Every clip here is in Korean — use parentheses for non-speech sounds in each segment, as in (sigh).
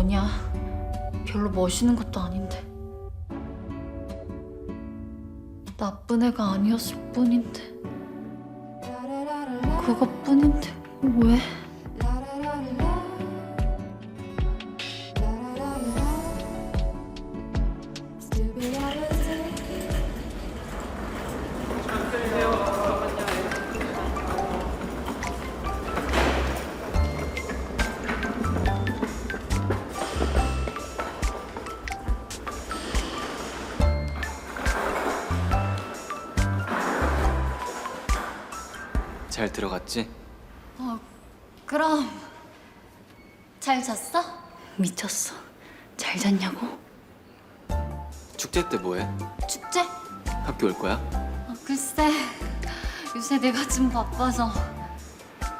뭐냐? 별로 멋있는 것도 아닌데. 나쁜 애가 아니었을 뿐인데. 그것뿐인데, 왜? 들어갔지? 어, 그럼 잘 잤어? 미쳤어. 잘 잤냐고? 축제 때 뭐해? 축제? 학교 올 거야? 어, 글쎄, 요새 내가 좀 바빠서.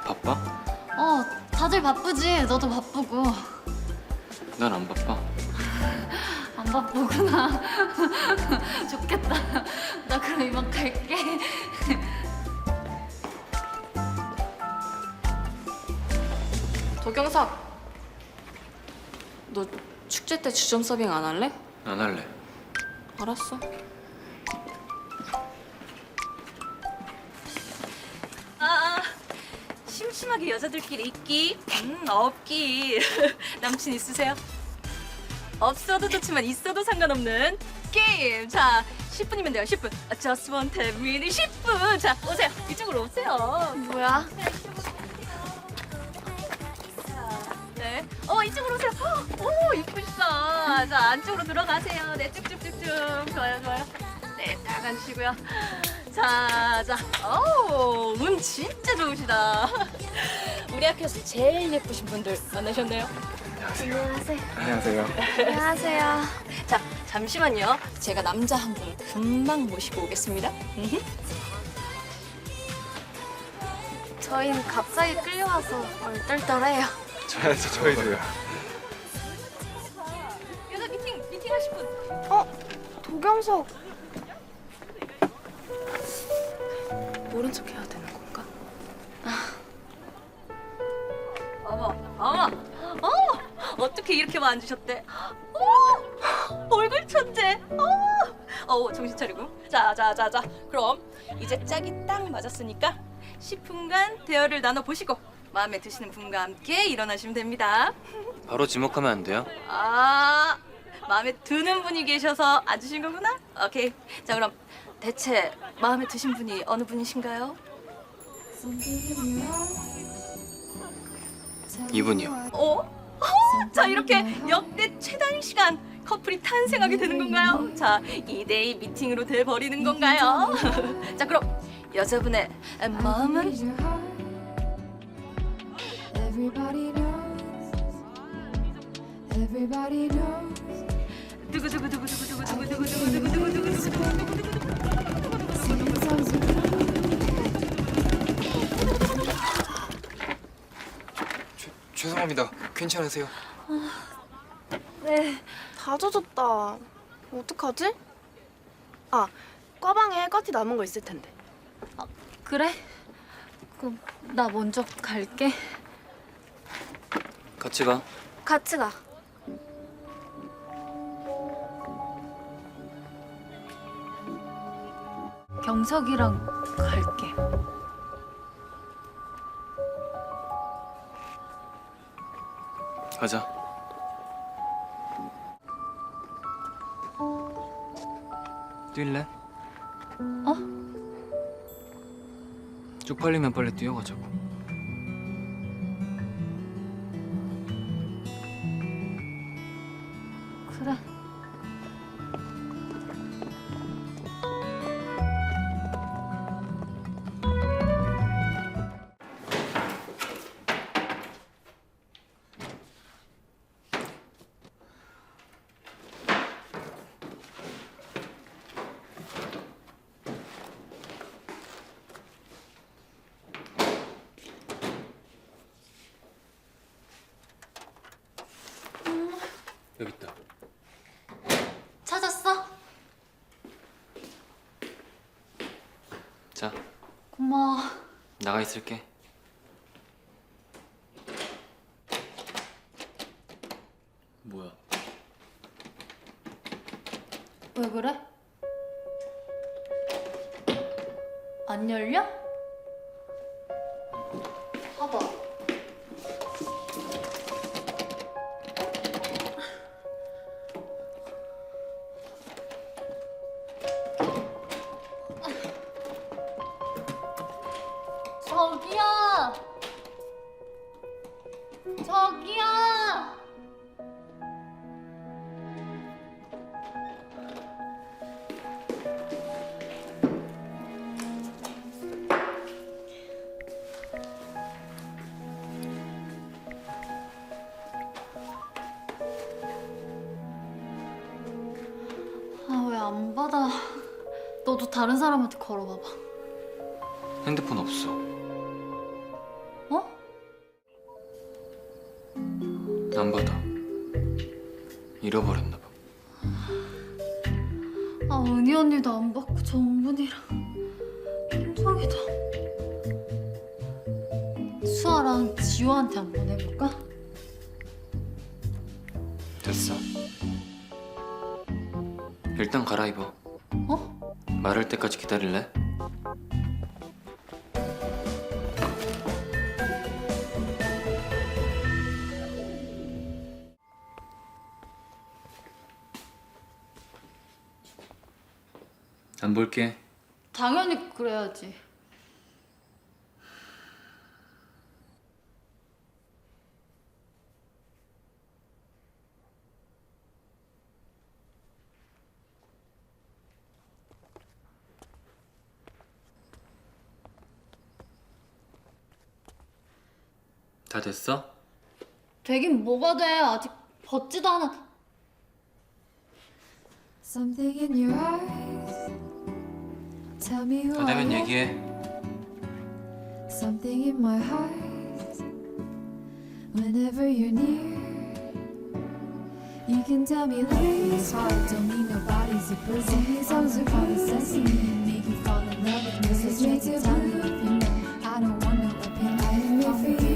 바빠? 어, 다들 바쁘지. 너도 바쁘고. 난 안 바빠. 안 바쁘구나. (laughs) 좋겠다. 나 그럼 이만 갈게. 도경석, 너 축제 때 주점 서빙 안 할래? 안 할래. 알았어. 아, 아 심심하게 여자들끼리 있기, 음, 없기. (laughs) 남친 있으세요? 없어도 좋지만 있어도 상관없는 게임. 자, 10분이면 돼요, 10분. 아, Just one t e 10분. 자, 오세요. 이쪽으로 오세요. 뭐야? 이쪽으로 오세요. 어, 어머 이쁘시다. 자 안쪽으로 들어가세요. 네 쭉쭉쭉쭉 좋아요 좋아요. 네딱 앉으시고요. 자, 자, 어우, 운 진짜 좋으시다. 우리 학교에서 제일 예쁘신 분들 만나셨네요. 안녕하세요. 안녕하세요. 안녕하세요. 자, 잠시만요. 제가 남자 한 분 금방 모시고 오겠습니다. 저희는 갑자기 끌려와서 얼떨떨해요. 저희도 저희도요. 여자 미팅 미팅 하실 분. 어? 도경석. 모른 척 해야 되는 건가? 아. 어머 어머 어 어떻게 이렇게 만주셨대? 오 어? 얼굴 천재. 어어 정신 차리고. 자자자자 그럼 이제 짝이 딱 맞았으니까 10분간 대화를 나눠 보시고 마음에 드시는 분과 함께 일어나시면 됩니다. 바로 지목하면 안 돼요? 아, 마음에 드는 분이 계셔서 앉으신 거구나? 오케이. 자, 그럼 대체 마음에 드신 분이 어느 분이신가요? 이분이요. 어? (laughs) 자 이렇게 역대 최단 시간 커플이 탄생하게 되는 건가요? 자 2대2 미팅으로 돼버리는 건가요? (laughs) 자 그럼 여자분의 마음은 Everybody knows. Everybody knows. 저, 죄송합니다. 괜찮으세요? 네, 다 젖었다. 어떡하지? 아, 꽈방에 꽈티 남은 거 있을 텐데. 아, 그래? 그럼 나 먼저 갈게. 같이 가. 같이 가. 경석이랑 갈게. 가자. 뛸래? 어? 쪽팔리면 빨리 뛰어가자고. 그래. 여기 있다. 찾았어? 자, 고마워. 나가 있을게. 뭐야? 왜 그래? 안 열려? 너도 다른 사람한테 걸어봐봐. 핸드폰 없어. 어? 안 받아. 잃어버렸나 봐. 아, 은희 언니도 안 받고 정문이랑 현정이도. 수아랑 지호한테 한 번 해볼까? 됐어. 일단 갈아입어. 어? 말할 때까지 기다릴래? 안 볼게. 당연히 그래야지. 다 됐어? 되긴 뭐가 돼. 아직 벗지도 않아. Something in your eyes. Tell me who 다 I 되면 am. 얘기해. Something in my heart. Whenever you're near, you can tell me lies. Heart don't need nobody's super. Sing me songs are called sesame and make you fall in love with me. So straight to tell me if you know. I don't want no opinion. I am here for you.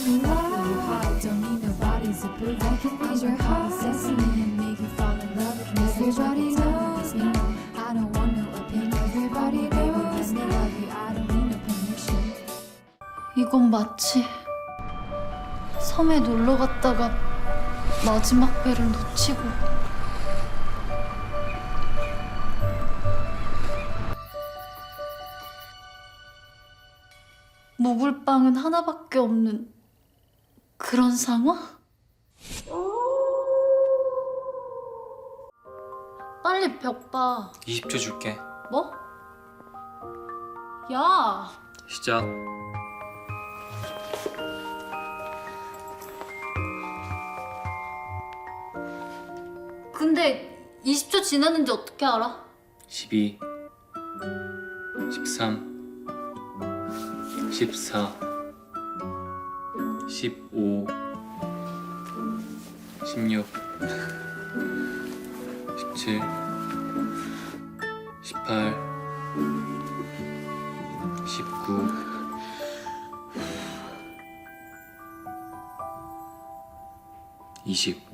Tell me lies. Your heart don't need nobody's approval. I can read your heart sesame and make you fall in love with me. Everybody knows me. I don't want no opinion. Everybody knows me. Love you. I don't need no permission. 이건 마치 섬에 놀러 갔다가 마지막 배를 놓치고 묵을 빵은 하나밖에 없는 그런 상황? 빨리 벽 봐. 20초 줄게. 뭐? 야, 시작. 근데 20초 지났는지 어떻게 알아? 12 13 14 15 16 17 18 19 20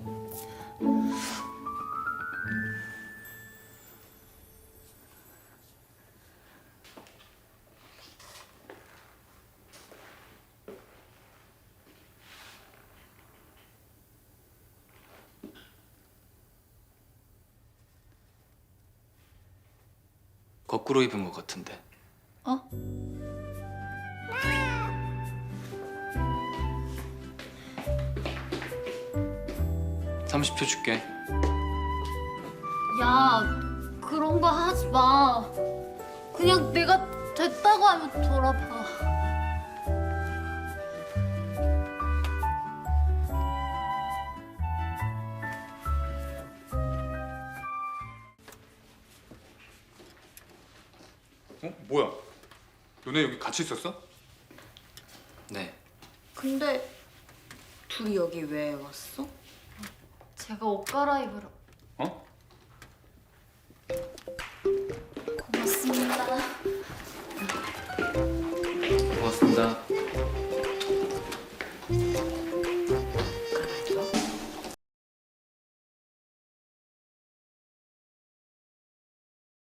거꾸로 입은 것 같은데 어? 삼십 초 줄게 야, 그런 거 하지 마. 그냥 내가 됐다고 하면 돌아봐. 어? 뭐야? 너네 여기 같이 있었어? 네 근데 둘이 여기 왜 왔어? 제가 옷 갈아입으러.